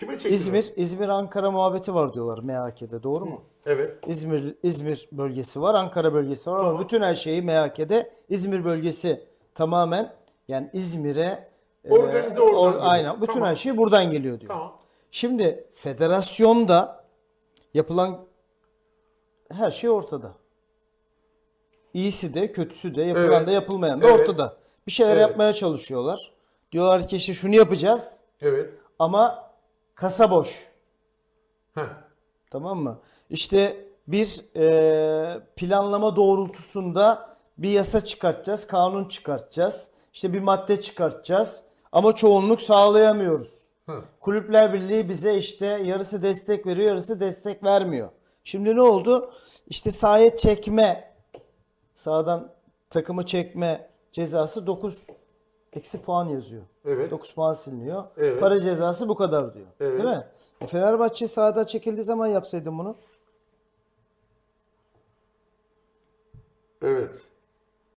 Kime? İzmir, İzmir Ankara muhabbeti var diyorlar MHK'de doğru mu? Evet. İzmir İzmir bölgesi var, Ankara bölgesi var ama Tamam. bütün her şeyi MHK'de İzmir bölgesi tamamen yani İzmir'e e, Organize oradan geliyor. aynen bütün Tamam. her şey buradan geliyor diyor. Tamam. Şimdi federasyonda yapılan her şey ortada. İyisi de kötüsü de yapılan Evet. da yapılmayan da Evet. ortada. Bir şeyler Evet. yapmaya çalışıyorlar. Diyorlar ki işte şunu yapacağız Evet. ama kasa boş. Heh. Tamam mı? İşte bir e, planlama doğrultusunda bir yasa çıkartacağız, kanun çıkartacağız. İşte bir madde çıkartacağız ama çoğunluk sağlayamıyoruz. Hı. Kulüpler Birliği bize işte yarısı destek veriyor, yarısı destek vermiyor. Şimdi ne oldu? İşte sahaya çekme, sağdan takımı çekme cezası 9 eksi puan yazıyor. Evet. 9 puan siliniyor. Evet. Para cezası bu kadar diyor. Evet. Değil mi? E Fenerbahçe sahada çekildiği zaman yapsaydın bunu. Evet.